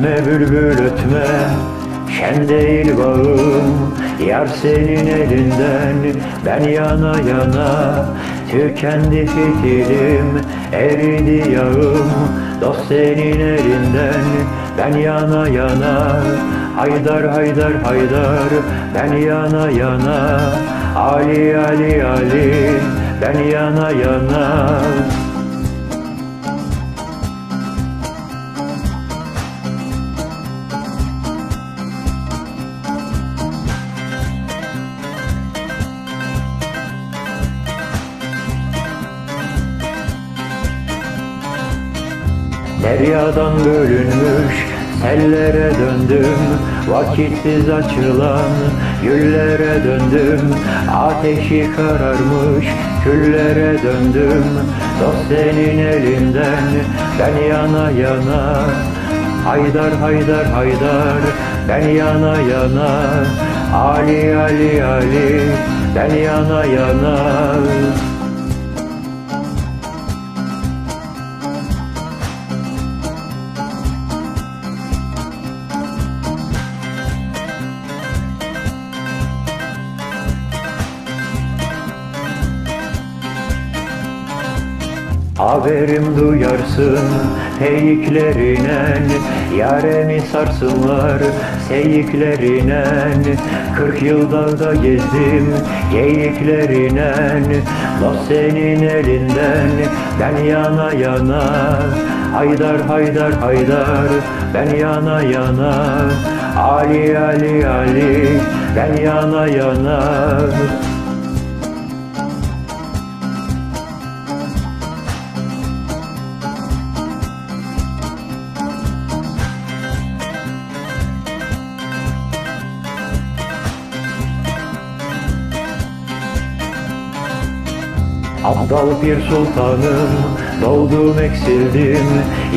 Ötme bülbül ötme Şen değil bağım Yar senin elinden. Ben yana yana Tükendi fitilim Eridi yağım. Dost senin elinden Ben yana yana. Haydar haydar haydar Ben yana yana. Ali Ali Ali Ben yana yana Deryadan bölünmüş sellere döndüm. Vakitsiz açılan güllere döndüm. Ateşi kararmış küllere döndüm. Dost senin elinden ben yana yana. Haydar haydar haydar ben yana yana. Ali Ali Ali ben yana yana Haberim duyarsın teyiklerinen Yaremi sarsınlar seyiklerinen Kırk yıl dağda gezdim geyiklerinen Dost senin elinden. Ben yana yana Haydar haydar haydar. Ben yana yana Ali Ali Ali. Ben yana yana Abdal bir sultanım Doğdum eksildim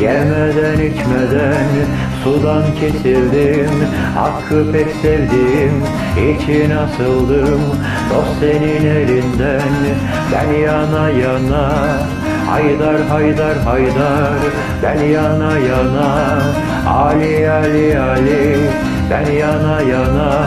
Yemeden içmeden Sudan kesildim. Hakkı pek sevdim İçin asıldım Dost senin elinden. Ben yana yana Haydar haydar haydar Ben yana yana Ali Ali Ali Ben yana yana